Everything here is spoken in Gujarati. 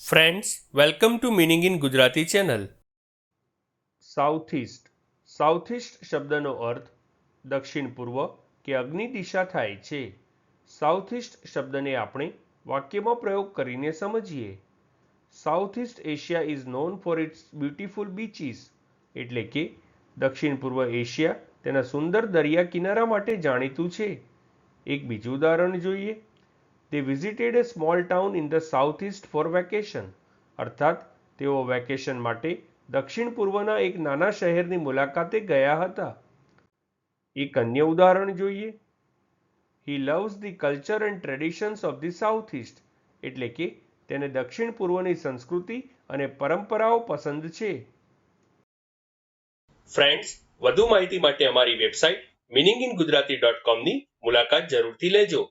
Friends welcome to meaning in Gujarati channel south east south east શબ્દનો અર્થ દક્ષિણ પૂર્વ કે અગ્નિ દિશા થાય છે. સાઉથ ઇસ્ટ શબ્દને આપણે વાક્યમાં પ્રયોગ કરીને સમજીએ. South east Asia is known for its beautiful beaches એટલે કે દક્ષિણ પૂર્વ એશિયા તેના સુંદર દરિયા કિનારા માટે જાણીતું છે. એક બીજું ઉદાહરણ જોઈએ. તે visited a small town in the south east for vacation અર્થાત, તેઓ વેકેશન માટે દક્ષિણ પૂર્વના એક નાના શહેરની મુલાકાતે ગયા હતા. એક અન્ય ઉદાહરણ જોઈએ. He loves the culture and traditions of the south east એટલે કે તેને દક્ષિણ પૂર્વની સંસ્કૃતિ અને પરંપરાઓ પસંદ છે. ફ્રેન્ડ્સ વધુ માહિતી માટે અમારી website meaning in Gujarati dot કોમની મુલાકાત જરૂરથી લેજો.